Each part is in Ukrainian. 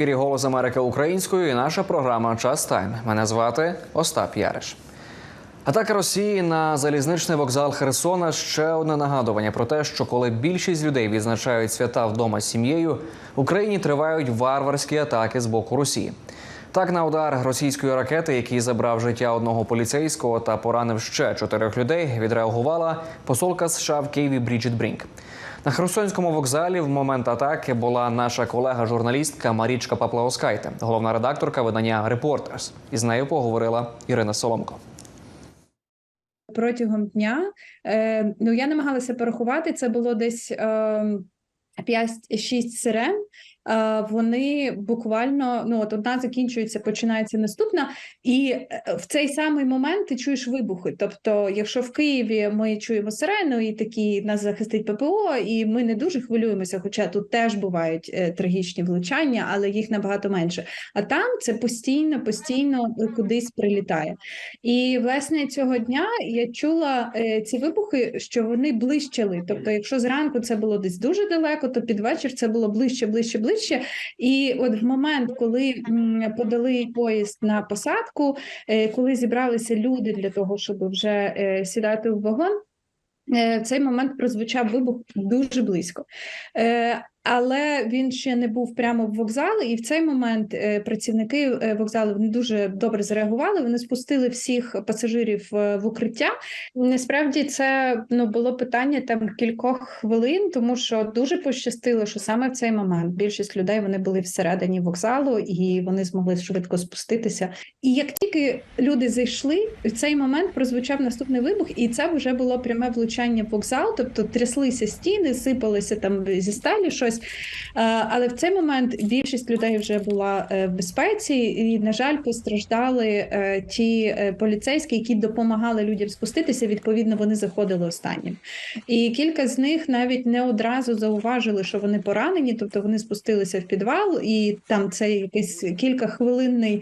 ефірі Голос Америки українською і наша програма Час Тайм. Мене звати Остап Яриш. Атака Росії на залізничний вокзал Херсона ще одне нагадування про те, що коли більшість людей відзначають свята вдома з сім'єю, в Україні тривають варварські атаки з боку Росії. Так, на удар російської ракети, який забрав життя одного поліцейського та поранив ще чотирьох людей, відреагувала посолка США в Києві Бріджит Брінк. На Херсонському вокзалі в момент атаки була наша колега-журналістка Марічка Паплаоскайте, головна редакторка видання Репортерс. Із нею поговорила Ірина Соломко. протягом дня. Е, ну, я намагалася порахувати, це було десь е, 5-6 сирен. Е, вони буквально ну от одна закінчується, починається наступна, і е, в цей самий момент ти чуєш вибухи. Тобто, якщо в Києві ми чуємо сирену, і такі нас захистить ППО, і ми не дуже хвилюємося, хоча тут теж бувають е, трагічні влучання, але їх набагато менше. А там це постійно, постійно кудись прилітає. І власне цього дня я чула е, ці вибухи, що вони блищали. Тобто, якщо зранку це було десь дуже далеко, то під вечір це було ближче, ближче, ближче. І от в момент, коли подали поїзд на посадку, е, коли зібралися люди для того, щоб вже е, сідати в вагон. е, В цей момент прозвучав вибух дуже близько. Але він ще не був прямо в вокзалі, і в цей момент е, працівники е, вокзалу вони дуже добре зреагували. Вони спустили всіх пасажирів е, в укриття. Насправді це ну було питання там кількох хвилин, тому що дуже пощастило, що саме в цей момент більшість людей вони були всередині вокзалу і вони змогли швидко спуститися. І як тільки люди зайшли, в цей момент прозвучав наступний вибух, і це вже було пряме влучання в вокзал, тобто тряслися стіни, сипалися там зі сталі щось. Е, Але в цей момент більшість людей вже була е, в безпеці, і, на жаль, постраждали е, ті поліцейські, які допомагали людям спуститися. Відповідно, вони заходили останнім. І кілька з них навіть не одразу зауважили, що вони поранені, тобто вони спустилися в підвал, і там це якийсь кількахвилинний е,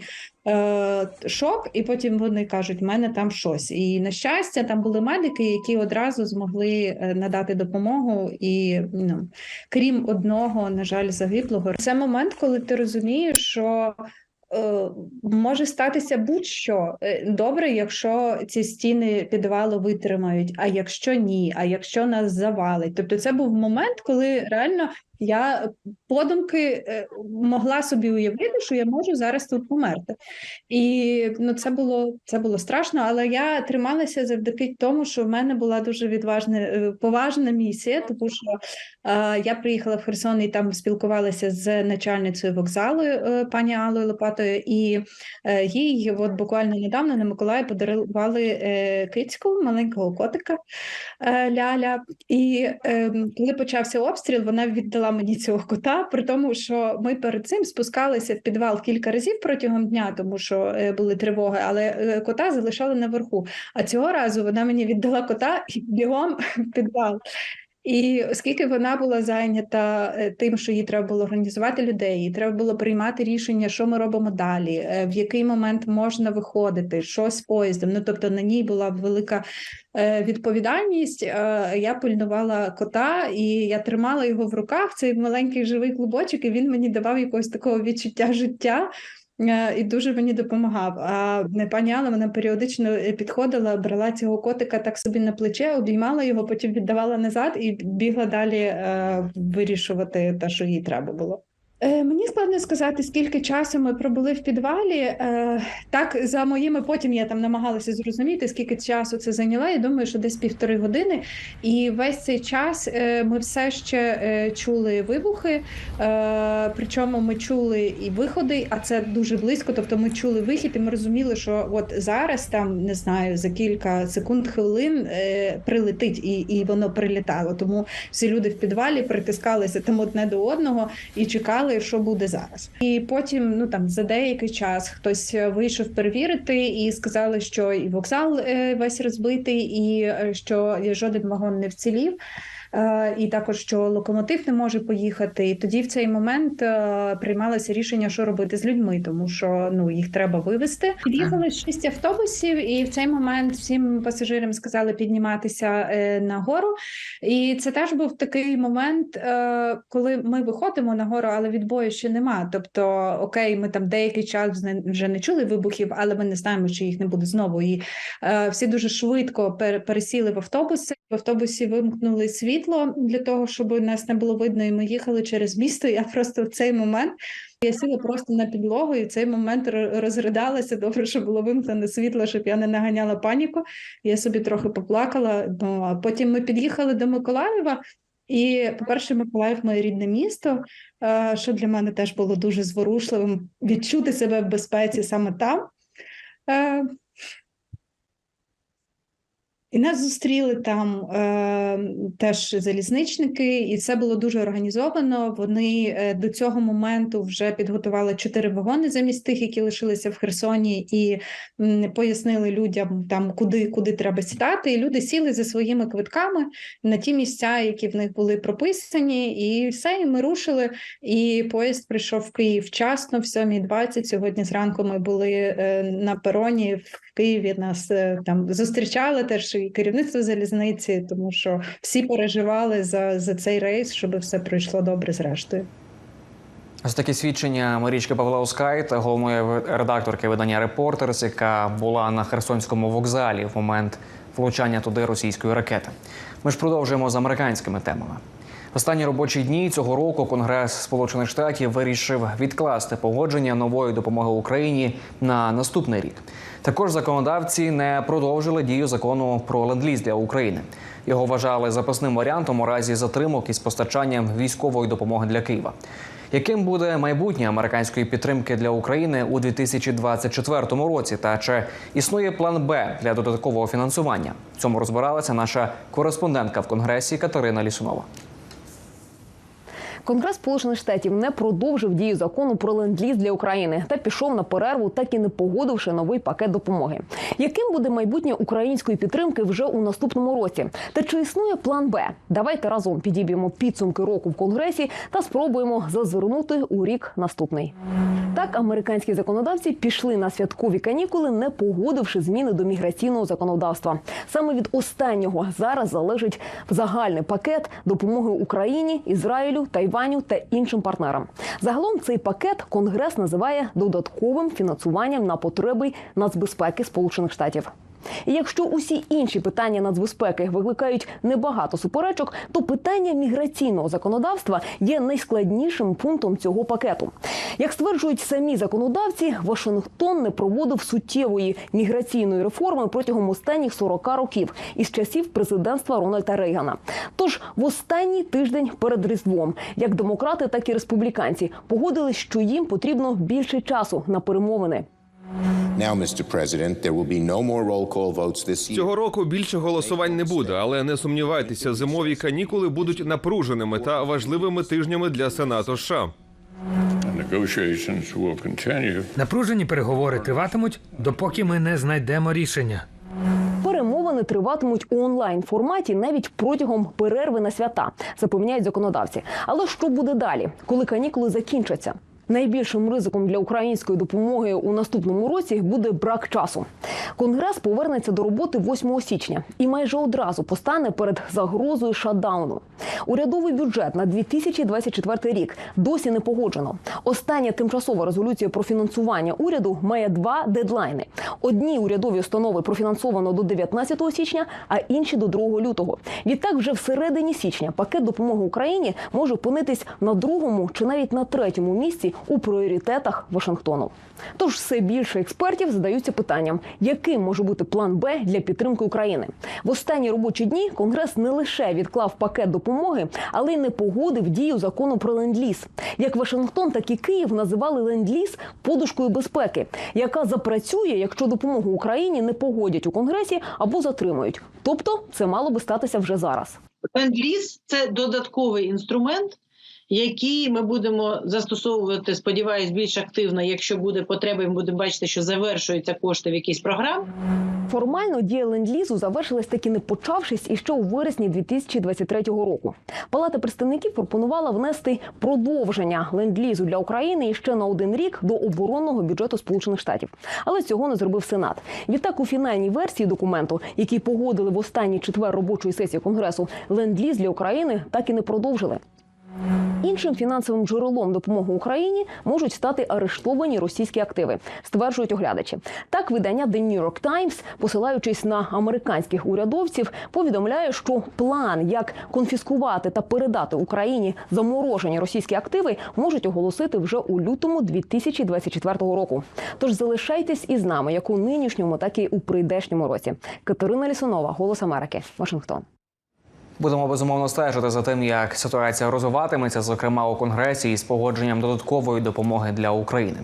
шок, і потім вони кажуть, в мене там щось. І на щастя, там були медики, які одразу змогли е, надати допомогу. І ну, крім одного, на жаль, загиблого, це момент, коли ти розумієш, що. е, Може статися будь-що Е, добре, якщо ці стіни підвалу витримають. А якщо ні, а якщо нас завалить. Тобто, це був момент, коли реально я подумки е, могла собі уявити, що я можу зараз тут померти. І ну, це було це було страшно, але я трималася завдяки тому, що в мене була дуже відважна е, поважна місія, тому що е, я приїхала в Херсон і там спілкувалася з начальницею вокзалу е, пані Аллою Лопатою, і е, їй от буквально недавно на Миколаї подарували е, кицьку, маленького котика е, Ляля. І е, коли почався обстріл, вона віддала мені цього кота, при тому, що ми перед цим спускалися в підвал кілька разів протягом дня, тому що е, були тривоги, але е, кота залишали наверху. А цього разу вона мені віддала кота і бігом в підвал. І оскільки вона була зайнята е, тим, що їй треба було організувати людей, їй треба було приймати рішення, що ми робимо далі, е, в який момент можна виходити, що з поїздом. Ну тобто на ній була велика е, відповідальність. Я пильнувала кота, і я тримала його в руках. Цей маленький живий клубочок, і він мені давав якогось такого відчуття життя. Е, І дуже мені допомагав. А не пані Алла, вона періодично е, підходила, брала цього котика так собі на плече, обіймала його, потім віддавала назад і бігла далі е, вирішувати те, що їй треба було. Е, Мені складно сказати, скільки часу ми пробули в підвалі. Е, Так, за моїми потім я там намагалася зрозуміти, скільки часу це зайняло. Я думаю, що десь півтори години. І весь цей час е, ми все ще чули вибухи. Причому ми чули і виходи, а це дуже близько. Тобто ми чули вихід, і ми розуміли, що от зараз там не знаю за кілька секунд хвилин прилетить, і, і воно прилітало. Тому всі люди в підвалі притискалися там одне до одного і чекали, що буде зараз. І потім, ну там за деякий час хтось е, вийшов перевірити і сказали, що і вокзал е, весь розбитий, і е, що жоден вагон не вцілів. і також що локомотив не може поїхати. І тоді в цей момент приймалося рішення, що робити з людьми, тому що ну їх треба вивезти. Під'їхали шість автобусів, і в цей момент всім пасажирам сказали підніматися на гору. І це теж був такий момент, коли ми виходимо на гору, але відбою ще нема. Тобто, окей, ми там деякий час вже не чули вибухів, але ми не знаємо, чи їх не буде знову. І е, всі дуже швидко пер- пересіли в автобуси. В автобусі вимкнули світло для того, щоб нас не було видно, і ми їхали через місто. Я просто в цей момент. Я сіла просто на підлогу, і в цей момент ро- розридалася. Добре, що було вимкнене світло, щоб я не наганяла паніку. Я собі трохи поплакала. Ну а потім ми під'їхали до Миколаєва. І, по-перше, Миколаїв моє рідне місто, е, що для мене теж було дуже зворушливим відчути себе в безпеці саме там. І нас зустріли там е, теж залізничники, і це було дуже організовано. Вони е, до цього моменту вже підготували чотири вагони замість тих, які лишилися в Херсоні, і м, пояснили людям там, куди, куди треба сідати. І люди сіли за своїми квитками на ті місця, які в них були прописані, і все, і ми рушили. І поїзд прийшов в Київ вчасно, в 7.20. Сьогодні зранку ми були е, на пероні в Києві. Нас е, там зустрічали теж і керівництво залізниці, тому що всі переживали за, за цей рейс, щоб все пройшло добре зрештою. Ось такі свідчення Марічки Павлаускайт, головної редакторки видання Репортерс, яка була на Херсонському вокзалі в момент влучання туди російської ракети. Ми ж продовжуємо з американськими темами. Останні робочі дні цього року Конгрес Сполучених Штатів вирішив відкласти погодження нової допомоги Україні на наступний рік. Також законодавці не продовжили дію закону про ленд-ліз для України. Його вважали запасним варіантом у разі затримок із постачанням військової допомоги для Києва. Яким буде майбутнє американської підтримки для України у 2024 році? Та чи існує план Б для додаткового фінансування? В цьому розбиралася наша кореспондентка в конгресі Катерина Лісунова. Конгрес Сполучених Штатів не продовжив дію закону про ленд-ліз для України та пішов на перерву, так і не погодивши новий пакет допомоги. Яким буде майбутнє української підтримки вже у наступному році? Та чи існує план Б? Давайте разом підіб'ємо підсумки року в конгресі та спробуємо зазирнути у рік наступний. Так, американські законодавці пішли на святкові канікули, не погодивши зміни до міграційного законодавства. Саме від останнього зараз залежить загальний пакет допомоги Україні, Ізраїлю, Тайваню та іншим партнерам. Загалом цей пакет Конгрес називає додатковим фінансуванням на потреби нацбезпеки Сполучених Штатів. І якщо усі інші питання нацбезпеки викликають небагато суперечок, то питання міграційного законодавства є найскладнішим пунктом цього пакету. Як стверджують самі законодавці, Вашингтон не проводив суттєвої міграційної реформи протягом останніх 40 років із часів президентства Рональда Рейгана. Тож в останній тиждень перед Різдвом, як демократи, так і республіканці погодились, що їм потрібно більше часу на перемовини. Now, Mr. President, there will be no more roll call votes this year. Цього року більше голосувань не буде, але не сумнівайтеся, зимові канікули будуть напруженими та важливими тижнями для Сенату США. Напружені переговори триватимуть, допоки ми не знайдемо рішення. Перемовини триватимуть у онлайн форматі навіть протягом перерви на свята, запевняють законодавці. Але що буде далі, коли канікули закінчаться? Найбільшим ризиком для української допомоги у наступному році буде брак часу. Конгрес повернеться до роботи 8 січня і майже одразу постане перед загрозою шатдауну. Урядовий бюджет на 2024 рік досі не погоджено. Остання тимчасова резолюція про фінансування уряду має два дедлайни: одні урядові установи профінансовано до 19 січня, а інші до 2 лютого. Відтак, вже всередині січня пакет допомоги Україні може опинитись на другому чи навіть на третьому місці у пріоритетах Вашингтону. Тож все більше експертів задаються питанням, яким може бути план Б для підтримки України. В останні робочі дні Конгрес не лише відклав пакет допомоги, але й не погодив дію закону про ленд-ліз. Як Вашингтон, так і Київ називали ленд-ліз подушкою безпеки, яка запрацює, якщо допомогу Україні не погодять у Конгресі або затримують. Тобто, це мало би статися вже зараз. Ленд-ліз – це додатковий інструмент, які ми будемо застосовувати, сподіваюсь, більш активно, якщо буде потреба, і ми будемо бачити, що завершуються кошти в якійсь програмі. Формально дія ленд-лізу завершилась таки не почавшись іще у вересні 2023 року. Палата представників пропонувала внести продовження ленд-лізу для України іще на один рік до оборонного бюджету Сполучених Штатів. Але цього не зробив Сенат. Відтак у фінальній версії документу, який погодили в останній четвер робочої сесії Конгресу, ленд-ліз для України так і не продовжили. Іншим фінансовим джерелом допомоги Україні можуть стати арештовані російські активи, стверджують оглядачі. Так, видання The New York Times, посилаючись на американських урядовців, повідомляє, що план, як конфіскувати та передати Україні заморожені російські активи, можуть оголосити вже у лютому 2024 року. Тож залишайтесь із нами, як у нинішньому, так і у прийдешньому році. Катерина Лісунова, Голос Америки, Вашингтон. Будемо безумовно стежити за тим, як ситуація розвиватиметься, зокрема у конгресі із погодженням додаткової допомоги для України.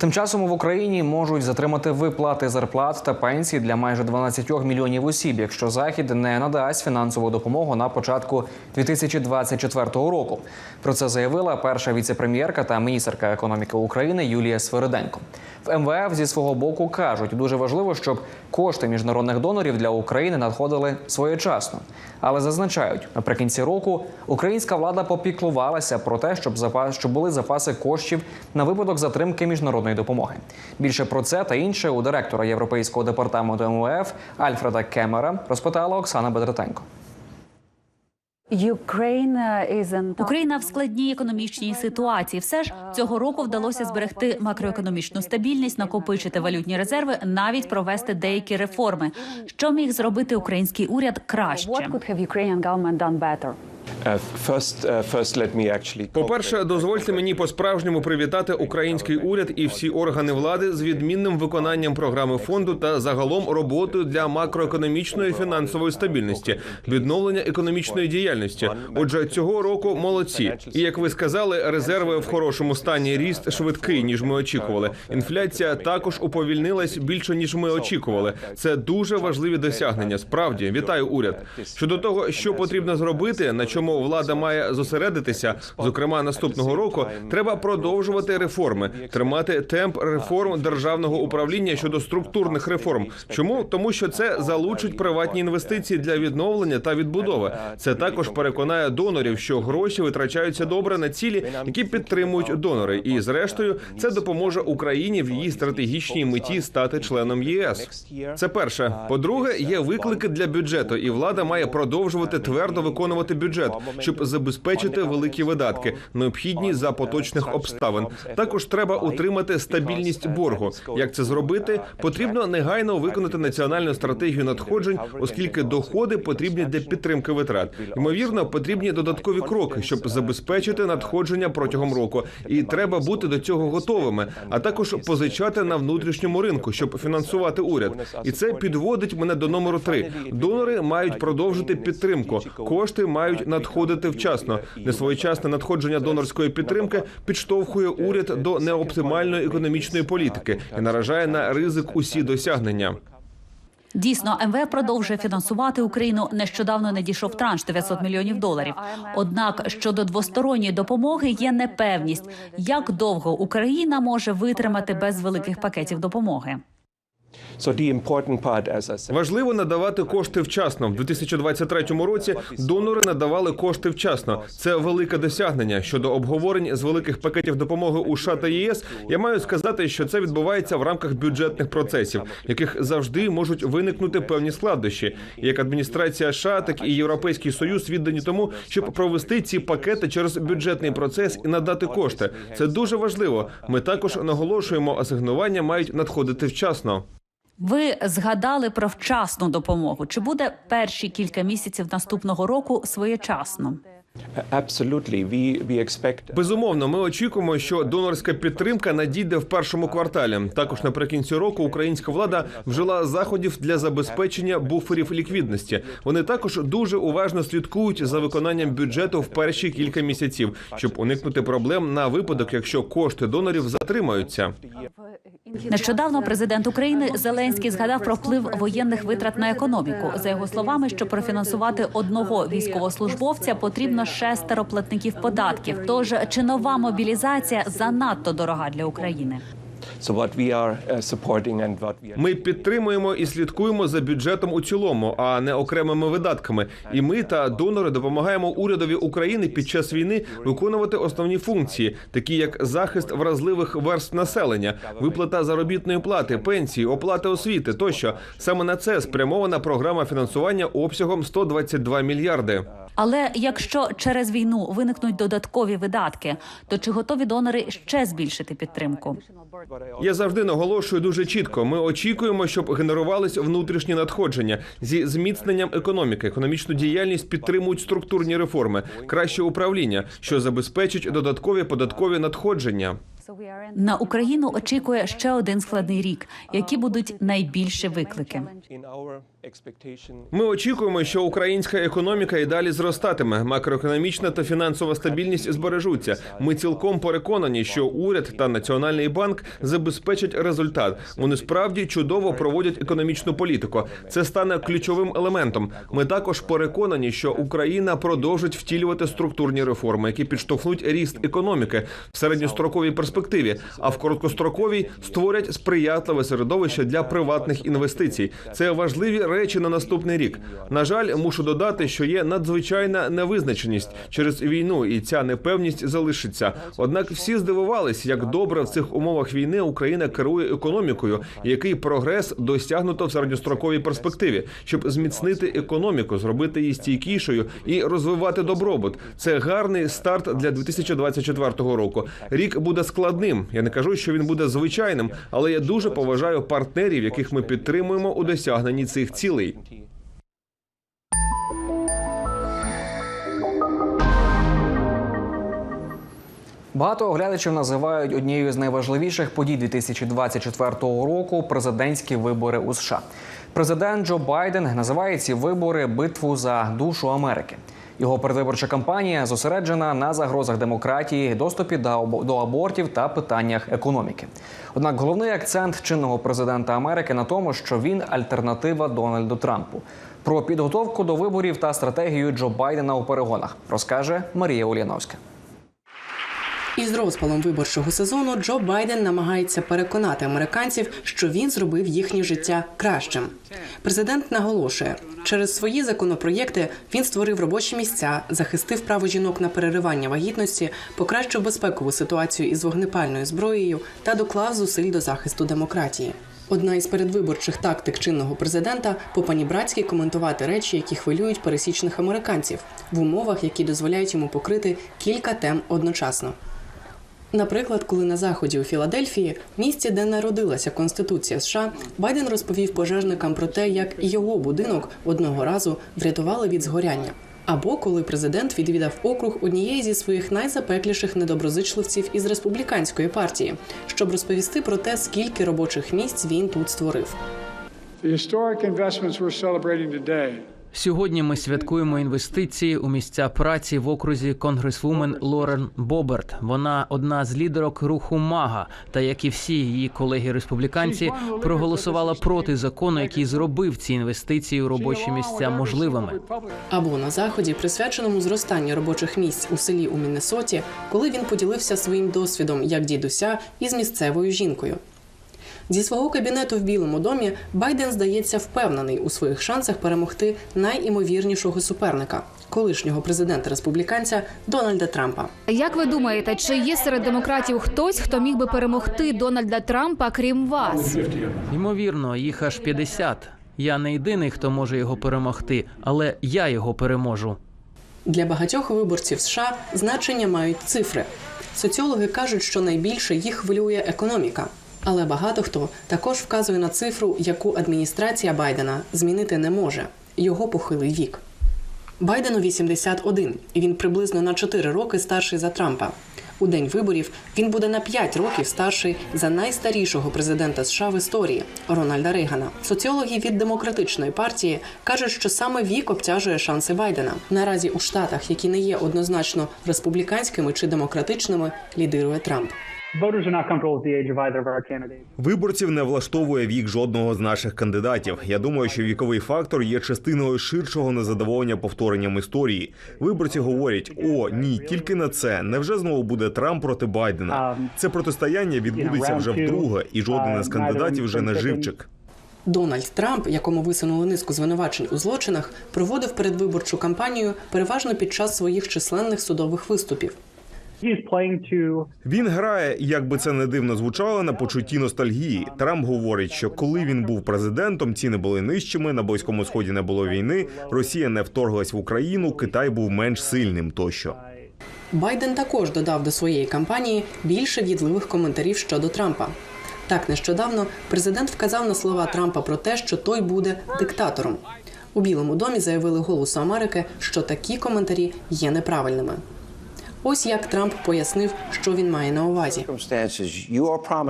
Тим часом в Україні можуть затримати виплати зарплат та пенсій для майже 12 мільйонів осіб, якщо захід не надасть фінансову допомогу на початку 2024 року. Про це заявила перша віцепрем'єрка та міністерка економіки України Юлія Свириденко. В МВФ зі свого боку кажуть, дуже важливо, щоб кошти міжнародних донорів для України надходили своєчасно. Але зазначають, наприкінці року українська влада попіклувалася про те, щоб запас щоб були запаси коштів на випадок затримки міжнародної допомоги. Більше про це та інше у директора Європейського департаменту МВФ Альфреда Кемера розпитала Оксана Бедратенко. Україна в складній економічній ситуації. Все ж цього року вдалося зберегти макроекономічну стабільність, накопичити валютні резерви, навіть провести деякі реформи. Що міг зробити український уряд краще? По-перше, дозвольте мені по-справжньому привітати український уряд і всі органи влади з відмінним виконанням програми фонду та загалом роботою для макроекономічної фінансової стабільності, відновлення економічної діяльності. Отже, цього року молодці. І як ви сказали, резерви в хорошому стані ріст швидкий ніж ми очікували. Інфляція також уповільнилась більше ніж ми очікували. Це дуже важливі досягнення. Справді вітаю уряд. Щодо того, що потрібно зробити, на чому влада має зосередитися, зокрема наступного року, треба продовжувати реформи, тримати темп реформ державного управління щодо структурних реформ. Чому тому, що це залучить приватні інвестиції для відновлення та відбудови. Це також переконає донорів, що гроші витрачаються добре на цілі, які підтримують донори. І зрештою, це допоможе Україні в її стратегічній меті стати членом ЄС. Це перше. По-друге, є виклики для бюджету, і влада має продовжувати твердо виконувати бюджет, щоб забезпечити великі видатки, необхідні за поточних обставин. Також треба утримати стабільність боргу. Як це зробити? Потрібно негайно виконати національну стратегію надходжень, оскільки доходи потрібні для підтримки витрат. Ймовірно, потрібні додаткові кроки, щоб забезпечити надходження протягом року. І треба бути до цього готовими, а також позичати на внутрішньому ринку, щоб фінансувати уряд. І це підводить мене до номеру три. Донори мають продовжити підтримку. Кошти мають надходити вчасно. Несвоєчасне надходження донорської підтримки підштовхує уряд до неоптимальної економічної політики і наражає на ризик усі досягнення. Дійсно, МВФ продовжує фінансувати Україну. Нещодавно не дійшов транш 900 мільйонів доларів. Однак щодо двосторонньої допомоги є непевність, як довго Україна може витримати без великих пакетів допомоги. Важливо надавати кошти вчасно. В 2023 році донори надавали кошти вчасно. Це велике досягнення. Щодо обговорень з великих пакетів допомоги у США та ЄС. Я маю сказати, що це відбувається в рамках бюджетних процесів, яких завжди можуть виникнути певні складнощі. Як адміністрація США, так і Європейський Союз віддані тому, щоб провести ці пакети через бюджетний процес і надати кошти. Це дуже важливо. Ми також наголошуємо, асигнування мають надходити вчасно. Ви згадали про вчасну допомогу. Чи буде перші кілька місяців наступного року своєчасно? Безумовно, ми очікуємо, що донорська підтримка надійде в першому кварталі. Також наприкінці року українська влада вжила заходів для забезпечення буферів ліквідності. Вони також дуже уважно слідкують за виконанням бюджету в перші кілька місяців, щоб уникнути проблем на випадок, якщо кошти донорів затримаються. Нещодавно президент України Зеленський згадав про вплив воєнних витрат на економіку. За його словами, щоб профінансувати одного військовослужбовця, потрібно шестеро платників податків. Тож чи нова мобілізація занадто дорога для України? So what we are uh, supporting and what we are Ми підтримуємо і слідкуємо за бюджетом у цілому, а не окремими видатками. І ми та донори допомагаємо урядові України під час війни виконувати основні функції, такі як захист вразливих верств населення, виплата заробітної плати, пенсії, оплата освіти тощо. Саме на це спрямована програма фінансування обсягом 122 мільярди. Але якщо через війну виникнуть додаткові видатки, то чи готові донори ще збільшити підтримку? Я завжди наголошую дуже чітко. Ми очікуємо, щоб генерувались внутрішні надходження зі зміцненням економіки. Економічну діяльність підтримують структурні реформи, краще управління, що забезпечить додаткові податкові надходження. На Україну очікує ще один складний рік. Які будуть найбільші виклики? Ми очікуємо, що українська економіка і далі зростатиме. Макроекономічна та фінансова стабільність збережуться. Ми цілком переконані, що уряд та національний банк забезпечать результат. Вони справді чудово проводять економічну політику. Це стане ключовим елементом. Ми також переконані, що Україна продовжить втілювати структурні реформи, які підштовхнуть ріст економіки в середньостроковій перспективі, а в короткостроковій створять сприятливе середовище для приватних інвестицій. Це важливі речі на наступний рік. На жаль, мушу додати, що є надзвичайна невизначеність через війну, і ця непевність залишиться. Однак всі здивувались, як добре в цих умовах війни Україна керує економікою, який прогрес досягнуто в середньостроковій перспективі, щоб зміцнити економіку, зробити її стійкішою і розвивати добробут. Це гарний старт для 2024 року. Рік буде складним. Я не кажу, що він буде звичайним, але я дуже поважаю партнерів, яких ми підтримуємо у досягненні цих цілей. Багато оглядачів називають однією з найважливіших подій 2024 року президентські вибори у США. Президент Джо Байден називає ці вибори битву за душу Америки. Його передвиборча кампанія зосереджена на загрозах демократії, доступі до абортів та питаннях економіки. Однак головний акцент чинного президента Америки на тому, що він альтернатива Дональду Трампу. Про підготовку до виборів та стратегію Джо Байдена у перегонах розкаже Марія Ульяновська. Із розпалом виборчого сезону Джо Байден намагається переконати американців, що він зробив їхнє життя кращим. Президент наголошує, через свої законопроєкти він створив робочі місця, захистив право жінок на переривання вагітності, покращив безпекову ситуацію із вогнепальною зброєю та доклав зусиль до захисту демократії. Одна із передвиборчих тактик чинного президента по-панібратськи коментувати речі, які хвилюють пересічних американців в умовах, які дозволяють йому покрити кілька тем одночасно. Наприклад, коли на заході у Філадельфії, місті, де народилася Конституція США, Байден розповів пожежникам про те, як його будинок одного разу врятували від згоряння. Або коли президент відвідав округ однієї зі своїх найзапекліших недоброзичливців із республіканської партії, щоб розповісти про те, скільки робочих місць він тут створив. The historic investments we're celebrating today Сьогодні ми святкуємо інвестиції у місця праці в окрузі конгресвумен Лорен Боберт. Вона одна з лідерок руху Мага, та як і всі її колеги республіканці, проголосувала проти закону, який зробив ці інвестиції у робочі місця можливими. Або на заході, присвяченому зростанню робочих місць у селі у Міннесоті, коли він поділився своїм досвідом як дідуся із місцевою жінкою. Зі свого кабінету в Білому домі Байден здається впевнений у своїх шансах перемогти найімовірнішого суперника колишнього президента республіканця Дональда Трампа. Як ви думаєте, чи є серед демократів хтось, хто міг би перемогти Дональда Трампа, крім вас? Ймовірно, їх аж 50. Я не єдиний, хто може його перемогти, але я його переможу. Для багатьох виборців США значення мають цифри. Соціологи кажуть, що найбільше їх хвилює економіка. Але багато хто також вказує на цифру, яку адміністрація Байдена змінити не може його похилий вік. Байдену 81, і він приблизно на 4 роки старший за Трампа. У день виборів він буде на 5 років старший за найстарішого президента США в історії Рональда Рейгана. Соціологи від демократичної партії кажуть, що саме вік обтяжує шанси Байдена. Наразі у штатах, які не є однозначно республіканськими чи демократичними, лідирує Трамп. Voters are not comfortable with the age of either of our candidates. Виборців не влаштовує вік жодного з наших кандидатів. Я думаю, що віковий фактор є частиною ширшого незадоволення повторенням історії. Виборці говорять: о, ні, тільки на це. Невже знову буде Трамп проти Байдена? Це протистояння відбудеться вже вдруге, і жоден із кандидатів вже не живчик. Дональд Трамп, якому висунули низку звинувачень у злочинах, проводив передвиборчу кампанію переважно під час своїх численних судових виступів. Він грає, як би це не дивно звучало, на почутті ностальгії. Трамп говорить, що коли він був президентом, ціни були нижчими, на близькому сході не було війни, Росія не вторглась в Україну, Китай був менш сильним тощо. Байден також додав до своєї кампанії більше в'їдливих коментарів щодо Трампа. Так нещодавно президент вказав на слова Трампа про те, що той буде диктатором. У Білому домі заявили голосу Америки, що такі коментарі є неправильними. Ось як Трамп пояснив, що він має на увазі.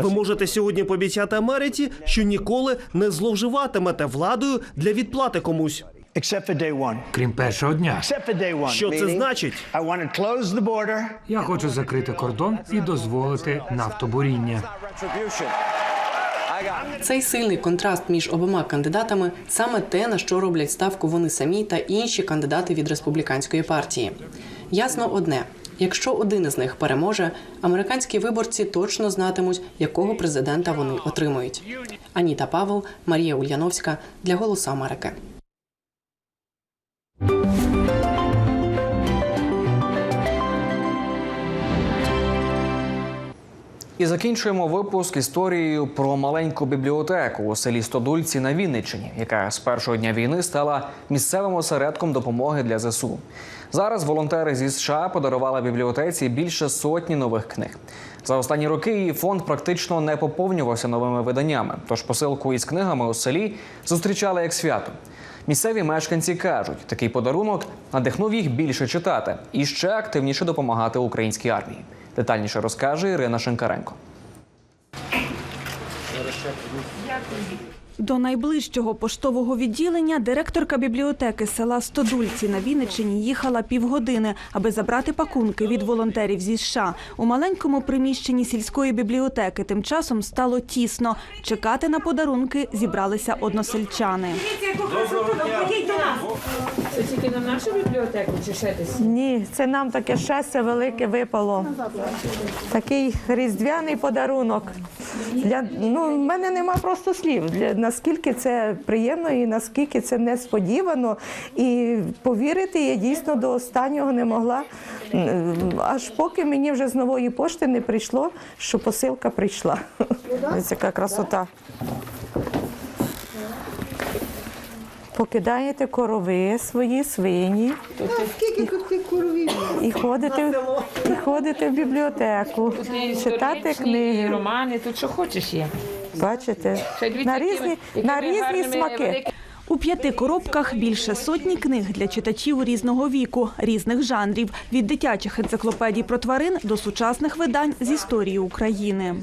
Ви можете сьогодні пообіцяти Америці, що ніколи не зловживатимете владою для відплати комусь. Крім першого дня. Що це значить? Я хочу закрити кордон і дозволити нафтобуріння. Цей сильний контраст між обома кандидатами саме те, на що роблять ставку вони самі та інші кандидати від республіканської партії. Ясно одне: якщо один із них переможе, американські виборці точно знатимуть, якого президента вони отримують. Аніта Павел, Марія Ульяновська для Голосу Америки. І закінчуємо випуск історією про маленьку бібліотеку у селі Стодульці на Вінниччині, яка з першого дня війни стала місцевим осередком допомоги для ЗСУ. Зараз волонтери зі США подарували бібліотеці більше сотні нових книг. За останні роки її фонд практично не поповнювався новими виданнями. Тож посилку із книгами у селі зустрічали як свято. Місцеві мешканці кажуть, такий подарунок надихнув їх більше читати і ще активніше допомагати українській армії. Детальніше розкаже Ірина Шинкаренко. До найближчого поштового відділення директорка бібліотеки села Стодульці на Вінниччині їхала півгодини, аби забрати пакунки від волонтерів зі США. У маленькому приміщенні сільської бібліотеки тим часом стало тісно. Чекати на подарунки зібралися односельчани. Це тільки на нашу бібліотеку чи ще десь? Ні, це нам таке щастя велике випало. Такий різдвяний подарунок. Для, ну, в мене нема просто слів. Для, наскільки це приємно і наскільки це несподівано. І повірити я дійсно до останнього не могла. Аж поки мені вже з нової пошти не прийшло, що посилка прийшла. Ось яка красота. Покидаєте корови свої свині. Скільки тут коровів? І ходите, і ходите в бібліотеку, читати книги. романи, тут що хочеш є. Бачите, на різні, на різні смаки. У п'яти коробках більше сотні книг для читачів різного віку, різних жанрів від дитячих енциклопедій про тварин до сучасних видань з історії України.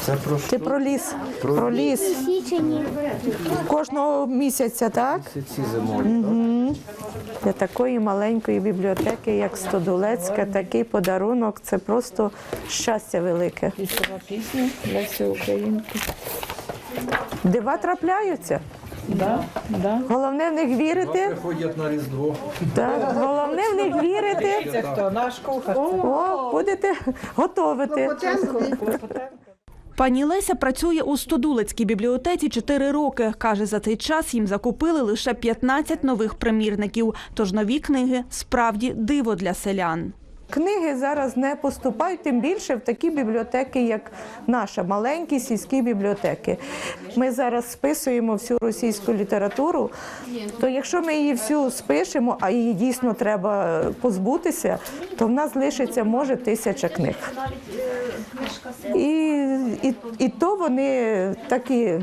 Це про Ти про ліс. Про, ліс. Кожного місяця, так? Угу. Для такої маленької бібліотеки, як Стодулецька, такий подарунок це просто щастя велике. Лісова пісня Лесі Українки. Дива трапляються. Да, да. Головне в них вірити. Приходять на Різдво. Так, головне в них вірити. Це хто? Наш кухар. О, будете готовити. Пані Леся працює у Стодулецькій бібліотеці 4 роки. Каже, за цей час їм закупили лише 15 нових примірників. Тож нові книги справді диво для селян. Книги зараз не поступають, тим більше в такі бібліотеки, як наша, маленькі сільські бібліотеки. Ми зараз списуємо всю російську літературу, то якщо ми її всю спишемо, а її дійсно треба позбутися, то в нас лишиться може тисяча книг. І, і, і то вони такі,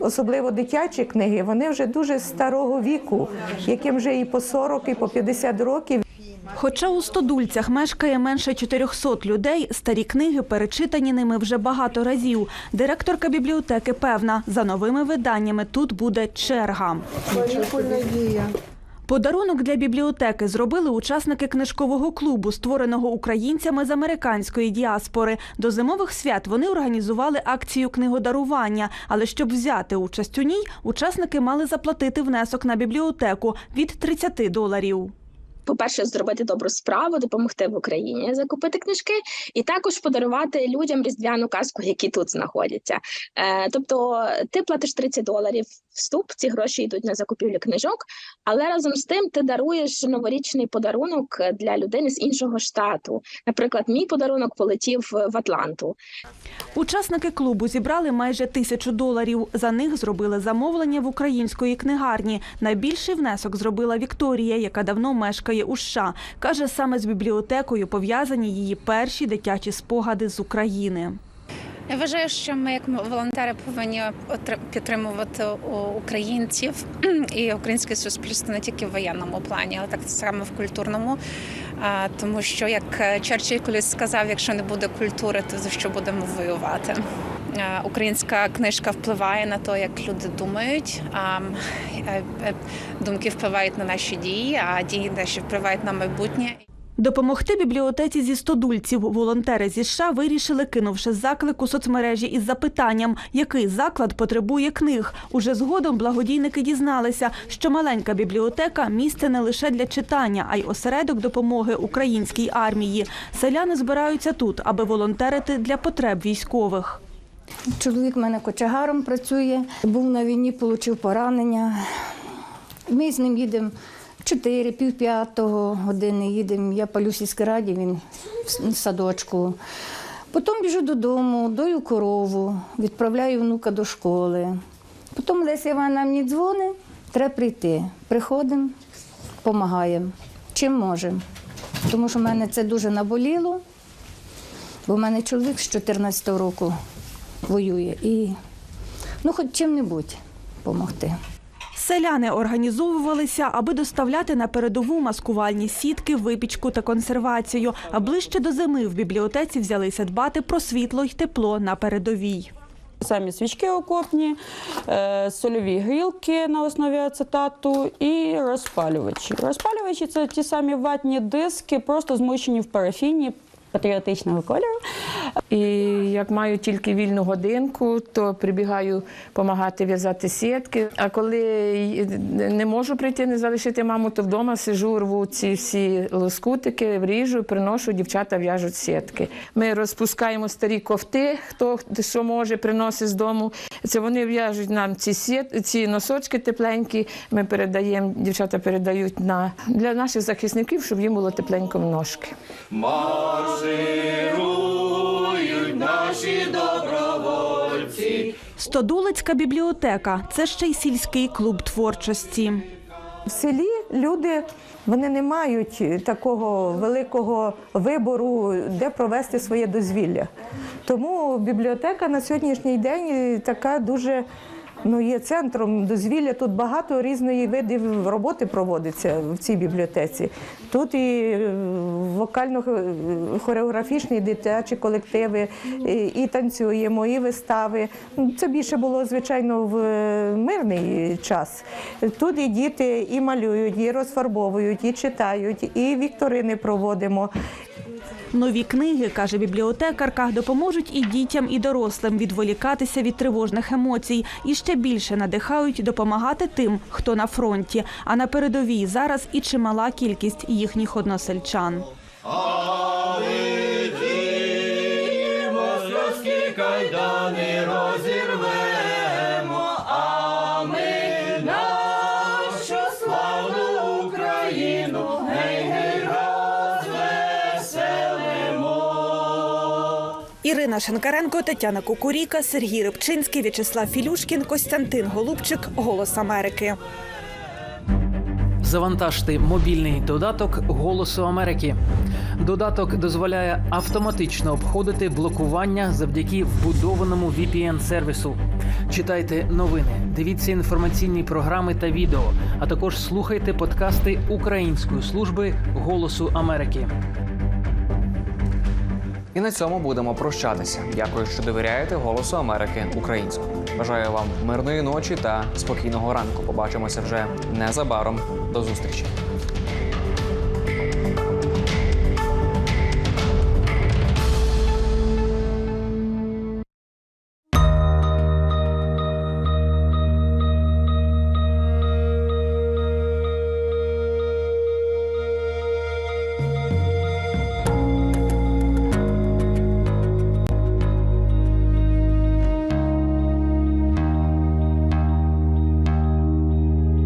особливо дитячі книги, вони вже дуже старого віку, яким вже і по 40, і по 50 років. Хоча у Стодульцях мешкає менше 400 людей, старі книги перечитані ними вже багато разів. Директорка бібліотеки певна, за новими виданнями тут буде черга. Подарунок для бібліотеки зробили учасники книжкового клубу, створеного українцями з американської діаспори. До зимових свят вони організували акцію книгодарування. Але щоб взяти участь у ній, учасники мали заплатити внесок на бібліотеку від 30 доларів. По-перше, зробити добру справу, допомогти в Україні, закупити книжки, і також подарувати людям різдвяну казку, які тут знаходяться. Е, тобто, ти платиш 30 доларів вступ, ці гроші йдуть на закупівлю книжок, але разом з тим ти даруєш новорічний подарунок для людини з іншого штату. Наприклад, мій подарунок полетів в Атланту. Учасники клубу зібрали майже тисячу доларів. За них зробили замовлення в української книгарні. Найбільший внесок зробила Вікторія, яка давно мешкає у США. Каже, саме з бібліотекою пов'язані її перші дитячі спогади з України. Я вважаю, що ми, як волонтери, повинні підтримувати українців і українське суспільство не тільки в воєнному плані, але так само в культурному. Тому що, як Черчилль колись сказав, якщо не буде культури, то за що будемо воювати? Е, Українська книжка впливає на те, як люди думають. е, е, Думки впливають на наші дії, а дії наші впливають на майбутнє. Допомогти бібліотеці зі стодульців волонтери зі США вирішили, кинувши заклик у соцмережі із запитанням, який заклад потребує книг. Уже згодом благодійники дізналися, що маленька бібліотека місце не лише для читання, а й осередок допомоги українській армії. Селяни збираються тут, аби волонтерити для потреб військових. Чоловік в мене кочегаром працює, був на війні, отримав поранення. Ми з ним їдемо 4, пів п'ятого години їдемо. Я палю в сільській раді, він в садочку. Потім біжу додому, дою корову, відправляю внука до школи. Потім Леся Івановна мені дзвонить, треба прийти. Приходимо, допомагаємо, чим можемо. Тому що в мене це дуже наболіло, бо в мене чоловік з 14 року воює. І ну, хоч чим-небудь допомогти. Селяни організовувалися, аби доставляти на передову маскувальні сітки, випічку та консервацію. А ближче до зими в бібліотеці взялися дбати про світло й тепло на передовій. Самі свічки окопні, е, сольові грілки на основі ацетату і розпалювачі. Розпалювачі це ті самі ватні диски, просто змущені в парафіні патріотичного кольору. І як маю тільки вільну годинку, то прибігаю допомагати в'язати сітки. А коли не можу прийти, не залишити маму, то вдома сижу, рву ці всі лоскутики, вріжу, приношу, дівчата в'яжуть сітки. Ми розпускаємо старі кофти, хто що може, приносить з дому. Це вони в'яжуть нам ці сіт, ці носочки тепленькі. Ми передаємо, дівчата передають на для наших захисників, щоб їм було тепленько в ножки. Марширують наші добровольці. Стодулицька бібліотека це ще й сільський клуб творчості. В селі люди вони не мають такого великого вибору, де провести своє дозвілля. Тому бібліотека на сьогоднішній день така дуже. Ну, є центром дозвілля. Тут багато різної видів роботи проводиться в цій бібліотеці. Тут і е, вокально-хореографічні дитячі колективи, і, танцюємо, і вистави. Ну, Це більше було, звичайно, в е, мирний час. Тут і діти і малюють, і розфарбовують, і читають, і вікторини проводимо. Нові книги, каже бібліотекарка, допоможуть і дітям, і дорослим відволікатися від тривожних емоцій і ще більше надихають допомагати тим, хто на фронті. А на передовій зараз і чимала кількість їхніх односельчан. Кайдани Ірина Шенкаренко, Тетяна Кукуріка, Сергій Рибчинський, В'ячеслав Філюшкін, Костянтин Голубчик. Голос Америки. Завантажте мобільний додаток Голосу Америки. Додаток дозволяє автоматично обходити блокування завдяки вбудованому VPN-сервісу. Читайте новини, дивіться інформаційні програми та відео, а також слухайте подкасти Української служби Голосу Америки. І на цьому будемо прощатися. Дякую, що довіряєте Голосу Америки українською. Бажаю вам мирної ночі та спокійного ранку. Побачимося вже незабаром. До зустрічі.